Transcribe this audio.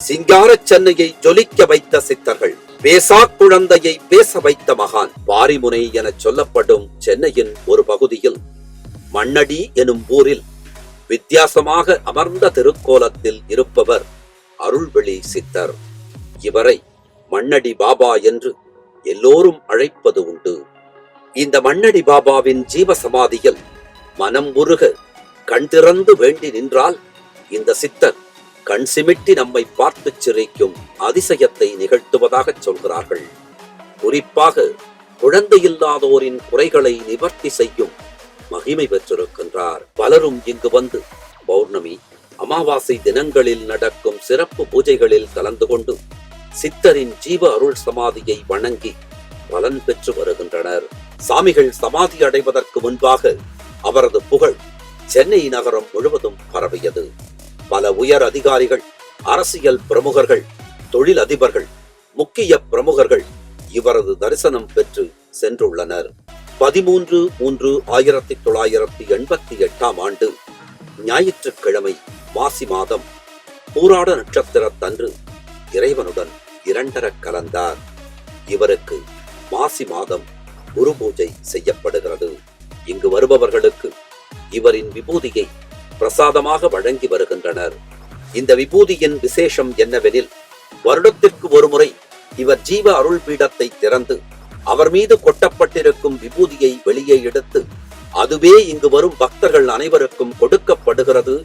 சிங்கார சென்னையை ஜொலிக்க வைத்த சித்தர்கள் பேசா குழந்தையை பேச வைத்த மகான் பாரிமுனை என சொல்லப்படும் சென்னையின் ஒரு பகுதியில் மண்ணடி எனும் ஊரில் வித்தியாசமாக அமர்ந்த திருக்கோலத்தில் இருப்பவர் அருள்வெளி சித்தர். இவரை மண்ணடி பாபா என்று எல்லோரும் அழைப்பது உண்டு. இந்த மண்ணடி பாபாவின் ஜீவ சமாதியில் மனம் உருக கண் திறந்து வேண்டி நின்றால் இந்த சித்தர் கண் சிமிட்டி நம்மை பார்த்து சிரிக்கும் அதிசயத்தை நிகழ்த்துவதாகச் சொல்கிறார்கள். குறிப்பாக குழந்தையில்லாதோரின் குறைகளை நிவர்த்தி செய்யும் மகிமை பெற்றிருக்கின்றார். பலரும் இங்கு வந்து பௌர்ணமி அமாவாசை தினங்களில் நடக்கும் சிறப்பு பூஜைகளில் கலந்து கொண்டு சித்தரின் ஜீவ அருள் சமாதியை வணங்கி பலன் பெற்று வருகின்றனர். சாமிகள் சமாதி அடைவதற்கு முன்பாக அவரது புகழ் சென்னை நகரம் முழுவதும் பரவியது. பல உயர் அதிகாரிகள் அரசியல் பிரமுகர்கள் தொழில் அதிபர்கள் முக்கிய பிரமுகர்கள் இவரது தரிசனம் பெற்று சென்றுள்ளனர். பதிமூன்று மூன்று ஆயிரத்தி தொள்ளாயிரத்தி எண்பத்தி எட்டாம் ஆண்டு ஞாயிற்றுக்கிழமை மாசி மாதம் பூராட நட்சத்திரத்தன்று இறைவனுடன் இரண்டரக் கலந்தார். இவருக்கு மாசி மாதம் குரு பூஜை செய்யப்படுகிறது. இங்கு வருபவர்களுக்கு இவரின் விபூதியை பிரசாதமாக வழங்கி வருகின்றனர். இந்த விபூதியின் விசேஷம் என்னவெனில் வருடத்திற்கு ஒருமுறை இவர் ஜீவ அருள் பீடத்தை திறந்து அவர் மீது கொட்டப்பட்டிருக்கும் விபூதியை வெளியே எடுத்து அதுவே இங்கு வரும் பக்தர்கள் அனைவருக்கும் கொடுக்கப்படுகிறது.